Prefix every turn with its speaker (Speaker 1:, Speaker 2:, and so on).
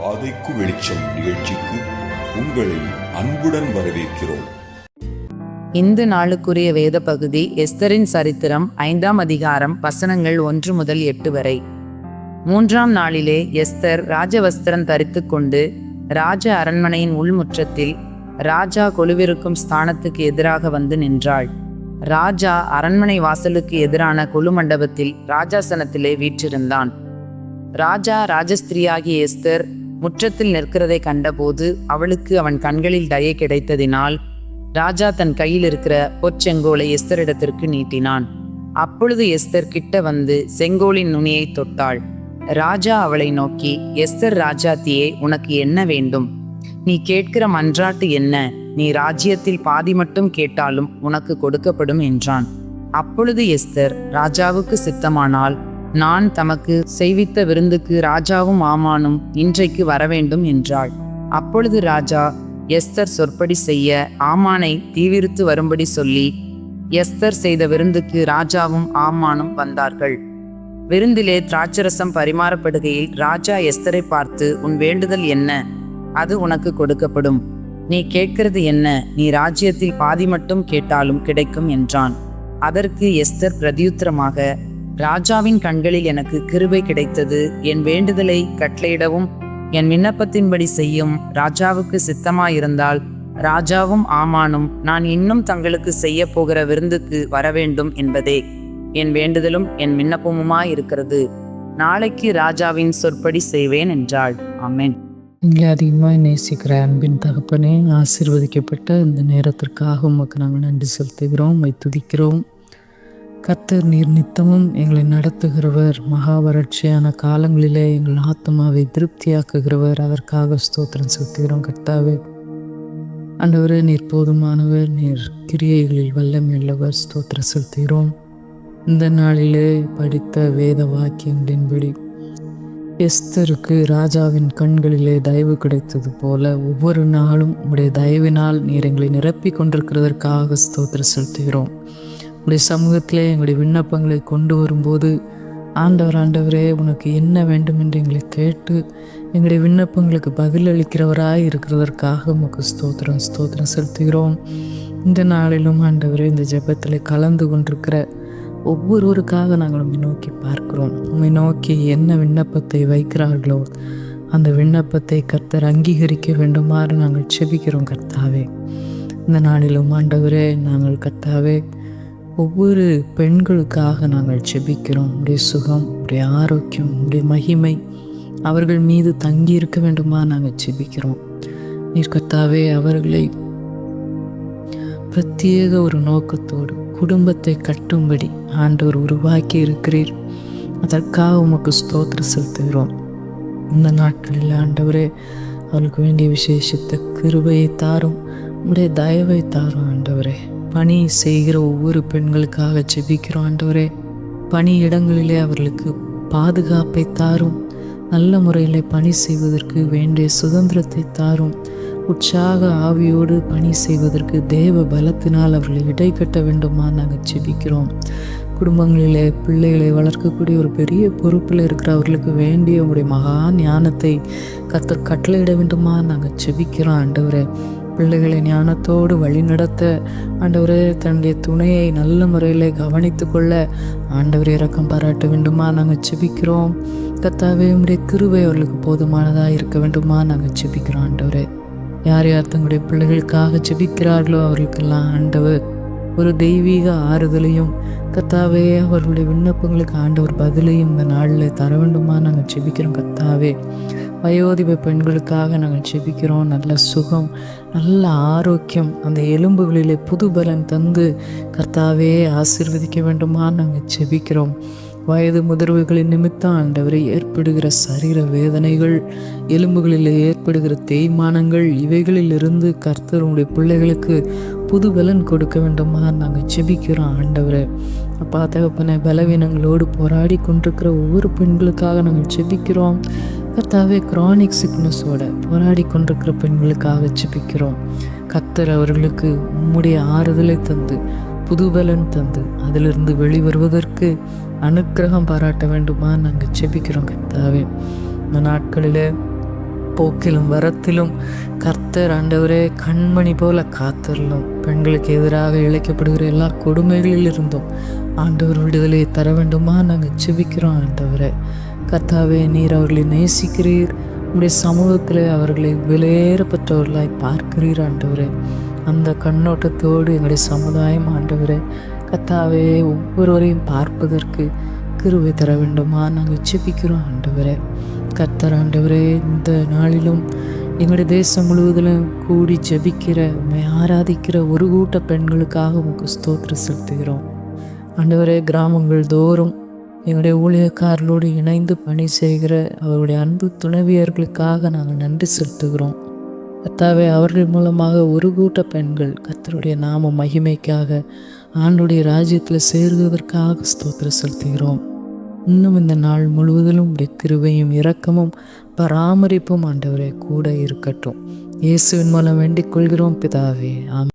Speaker 1: பாதைக்கு வெளிச்சம் நிகழ்ச்சிக்கு உங்களை அன்புடன் வரவேற்கிறோம்.
Speaker 2: இந்த நாளுக்குரிய வேத பகுதி எஸ்தரின் சரித்திரம் ஐந்தாம் அதிகாரம் வசனங்கள் ஒன்று முதல் எட்டு வரை. மூன்றாம் நாளிலே எஸ்தர் ராஜவஸ்திரம் தரித்து கொண்டு ராஜ அரண்மனையின் உள்முற்றத்தில் ராஜா கொலுவிருக்கும் ஸ்தானத்துக்கு எதிராக வந்து நின்றாள். ராஜா அரண்மனை வாசலுக்கு எதிரான கொலு மண்டபத்தில் ராஜாசனத்திலே வீற்றிருந்தான். ராஜா ராஜஸ்திரியாகிய எஸ்தர் முற்றத்தில் நிற்கிறதை கண்டபோது அவளுக்கு அவன் கண்களில் தயை கிடைத்ததினால் ராஜா தன் கையில் இருக்கிற பொற்செங்கோலை எஸ்தரிடத்திற்கு நீட்டினான். அப்பொழுது எஸ்தர் கிட்ட வந்து செங்கோலின் நுனியை தொட்டாள். ராஜா அவளை நோக்கி எஸ்தர் ராஜாத்தியே உனக்கு என்ன வேண்டும்? நீ கேட்கிற மன்றாட்டு என்ன? நீ ராஜ்யத்தில் பாதி மட்டும் கேட்டாலும் உனக்கு கொடுக்கப்படும் என்றான். அப்பொழுது எஸ்தர் ராஜாவுக்கு சித்தமானால் நான் தமக்கு செய்வித்த விருந்துக்கு ராஜாவும் ஆமானும் இன்றைக்கு வரவேண்டும் என்றாள். அப்பொழுது ராஜா எஸ்தர் சொற்படி செய்ய ஆமானை தீவிரித்து வரும்படி சொல்லி எஸ்தர் செய்த விருந்துக்கு ராஜாவும் ஆமானும் வந்தார்கள். விருந்திலே திராட்சரசம் பரிமாறப்படுகையில் ராஜா எஸ்தரை பார்த்து உன் வேண்டுதல் என்ன? அது உனக்கு கொடுக்கப்படும். நீ கேட்கிறது என்ன? நீ ராஜ்யத்தில் பாதி மட்டும் கேட்டாலும் கிடைக்கும் என்றான். அதற்கு எஸ்தர் பிரதியுத்தரமாக ராஜாவின் கண்களில் எனக்கு கிருபை கிடைத்தது. என் வேண்டுதலை கட்டளையிடவும் என் விண்ணப்பத்தின்படி செய்யும் ராஜாவுக்கு சித்தமாயிருந்தால் ராஜாவும் ஆமானும் நான் இன்னும் தங்களுக்கு செய்ய போகிற விருந்துக்கு வரவேண்டும் என்பதே. என் வேண்டுதலும் என் விண்ணப்பமுமாயிருக்கிறது. நாளைக்கு ராஜாவின் சொற்படி செய்வேன் என்றாள். ஆமேன்.
Speaker 3: இங்கே அதிகமாக நேசிக்கிற அன்பின் தகப்பனே ஆசீர்வதிக்கப்பட்ட இந்த நேரத்திற்காக உமக்கு நாங்கள் நன்றி செலுத்துகிறோம் வைத்துதிக்கிறோம் துதிக்கிறோம். கத்தர் நீர் நித்தமும் எங்களை நடத்துகிறவர். மகா வறட்சியான காலங்களிலே எங்கள் ஆத்மாவை திருப்தியாக்குகிறவர். அதற்காக ஸ்தோத்திரம் செலுத்துகிறோம் கர்த்தாவே. அண்டவரே நீர் போதுமானவர் நீர் கிரியைகளில் வல்லமையுள்ளவர். ஸ்தோத்திரம் செலுத்துகிறோம். இந்த நாளிலே படித்த வேத வாக்கியங்களின்படி எஸ்தருக்கு ராஜாவின் கண்களிலே தயவு கிடைத்தது போல ஒவ்வொரு நாளும் உடைய தயவினால் நீர் எங்களை நிரப்பி கொண்டிருக்கிறதற்காக ஸ்தோத்திர செலுத்துகிறோம். உடைய சமூகத்திலே எங்களுடைய விண்ணப்பங்களை கொண்டு வரும்போது ஆண்டவர் ஆண்டவரே உனக்கு என்ன வேண்டும் என்று எங்களை கேட்டு எங்களுடைய விண்ணப்பங்களுக்கு பதிலளிக்கிறவராய் இருக்கிறதற்காக உமக்கு ஸ்தோத்திரம் ஸ்தோத்திரம் செலுத்துகிறோம். இந்த நாளிலும் ஆண்டவரே இந்த ஜெபத்தில் கலந்து கொண்டிருக்கிற ஒவ்வொருவருக்காக நாங்கள் உண்மை நோக்கி பார்க்கிறோம். உண்மை நோக்கி என்ன விண்ணப்பத்தை வைக்கிறார்களோ அந்த விண்ணப்பத்தை கர்த்தர் அங்கீகரிக்க வேண்டுமாறு நாங்கள் செபிக்கிறோம் கர்த்தாவே. இந்த நாளிலும் ஆண்டவரே நாங்கள் கர்த்தாவே ஒவ்வொரு பெண்களுக்காக நாங்கள் செபிக்கிறோம். உடைய சுகம் உடைய ஆரோக்கியம் உடைய மகிமை. அவர்கள் மீது தங்கி இருக்க வேண்டுமா நாங்கள் செபிக்கிறோம். நீர் அவர்களை பிரத்யேக ஒரு நோக்கத்தோடு குடும்பத்தை கட்டும்படி ஆண்டவர் உருவாக்கி இருக்கிறீர். அதற்காக உமக்கு ஸ்தோத்திரம் செலுத்துகிறோம். இந்த நாட்களில் ஆண்டவரே அவளுக்கு வேண்டிய விசேஷத்தை கிருபையை தாரும் உடைய தயவை தாரும் ஆண்டவரே. பணி செய்கிற ஒவ்வொரு பெண்களுக்காக ஜெபிக்கிறோம் ஆண்டவரே. பணி இடங்களிலே அவர்களுக்கு பாதுகாப்பை தாரும். நல்ல முறையில் பணி செய்வதற்கு வேண்டிய சுதந்திரத்தை தாரும். உற்சாக ஆவியோடு பணி செய்வதற்கு தேவ பலத்தினால் அவர்களை இடை கட்ட வேண்டுமா நாங்கள் ஜெபிக்கிறோம். குடும்பங்களிலே பிள்ளைகளை வளர்க்கக்கூடிய ஒரு பெரிய பொறுப்பில் இருக்கிற அவர்களுக்கு வேண்டிய உங்களுடைய மகா ஞானத்தை கத்த கட்டளையிட வேண்டுமா நாங்கள் செபிக்கிறோம் ஆண்டவரை. பிள்ளைகளை ஞானத்தோடு வழிநடத்த ஆண்டவரே தன்னுடைய துணையை நல்ல முறையில் கவனித்து கொள்ள ஆண்டவர் இறக்கம் பாராட்ட வேண்டுமா? நாங்கள் செபிக்கிறோம் கத்தாவே உடைய கிருவை அவர்களுக்கு போதுமானதாக இருக்க வேண்டுமா? நாங்கள் செபிக்கிறோம் ஆண்டவரே. யார் யார் தங்களுடைய பிள்ளைகளுக்காக செபிக்கிறார்களோ அவர்களுக்கெல்லாம் ஆண்டவர் ஒரு தெய்வீக ஆறுதலையும் கத்தாவே அவர்களுடைய விண்ணப்பங்களுக்கு ஆண்டவர் பதிலையும் இந்த நாளில் தர வேண்டுமா? நாங்கள் செபிக்கிறோம் கத்தாவே வயோதிப பெண்களுக்காக நாங்கள் ஜெபிக்கிறோம். நல்ல சுகம் நல்ல ஆரோக்கியம். அந்த எலும்புகளிலே புது பலன் தந்து கர்த்தாவே ஆசிர்வதிக்க வேண்டுமா நாங்கள் ஜெபிக்கிறோம். வயது முதிர்வுகளின் நிமித்தம் ஆண்டவரை ஏற்படுகிற சரீர வேதனைகள் எலும்புகளில் ஏற்படுகிற தேய்மானங்கள் இவைகளிலிருந்து கர்த்தர் உடைய பிள்ளைகளுக்கு புது பலன் கொடுக்க வேண்டுமா நாங்கள் செபிக்கிறோம் ஆண்டவரை. அப்பா தகப்பனை பலவீனங்களோடு போராடி கொண்டிருக்கிற ஒவ்வொரு பெண்களுக்காக நாங்கள் செபிக்கிறோம் கர்த்தாவே குரானிக் சிக்னஸோட போராடி கொண்டிருக்கிற பெண்களுக்காக ஜெபிக்கிறோம். கத்தர் அவர்களுக்கு உம்முடைய ஆறுதலை தந்து புதுபலன் தந்து அதிலிருந்து வெளிவருவதற்கு அனுக்கிரகம் பாராட்ட வேண்டுமா நாங்கள் ஜெபிக்கிறோம் கர்த்தாவே. இந்த நாட்களில் போக்கிலும் வரத்திலும் கர்த்தர் ஆண்டவரே கண்மணி போல காத்தரலும். பெண்களுக்கு எதிராக இழைக்கப்படுகிற எல்லா கொடுமைகளில் இருந்தும் ஆண்டவர் விடுதலையை தர வேண்டுமா நாங்கள் செபிக்கிறோம் ஆண்டவரை. கர்த்தாவே நீர் அவர்களை நேசிக்கிறீர். உங்களுடைய சமூகத்தில் அவர்களை விலையேறப்பட்டவர்களாய் பார்க்கிறீர் ஆண்டவரே. அந்த கண்ணோட்டத்தோடு எங்களுடைய சமுதாயம் ஆண்டவரே கத்தாவே ஒவ்வொருவரையும் பார்ப்பதற்கு கிருவை தர வேண்டுமா? நாங்கள் செபிக்கிறோம் ஆண்டவரே. கத்தர் ஆண்டவரே இந்த நாளிலும் எங்களுடைய தேசம் முழுவதிலும் கூடி ஜெபிக்கிற உண்மை ஆராதிக்கிற ஒரு கூட்ட பெண்களுக்காக உங்களுக்கு ஸ்தோத்திரம் செலுத்துகிறோம். ஆண்டவரே கிராமங்கள் தோறும் எங்களுடைய ஊழியக்காரர்களோடு இணைந்து பணி செய்கிற அவருடைய அன்பு துணைவியர்களுக்காக நாங்கள் நன்றி செலுத்துகிறோம். கர்த்தாவே அவர்கள் மூலமாக ஒரு கூட்ட பெண்கள் கர்த்தருடைய நாம மகிமைக்காக ஆண்டுடைய ராஜ்யத்தில் சேருவதற்காக ஸ்தோத்திரம் செலுத்துகிறோம். இன்னும் இந்த நாள் முழுவதிலும் உடைய கிருபையும் இரக்கமும் பராமரிப்பும் ஆண்டவரே கூட இருக்கட்டும். இயேசுவின் மூலம் வேண்டிக் கொள்கிறோம் பிதாவே. ஆம்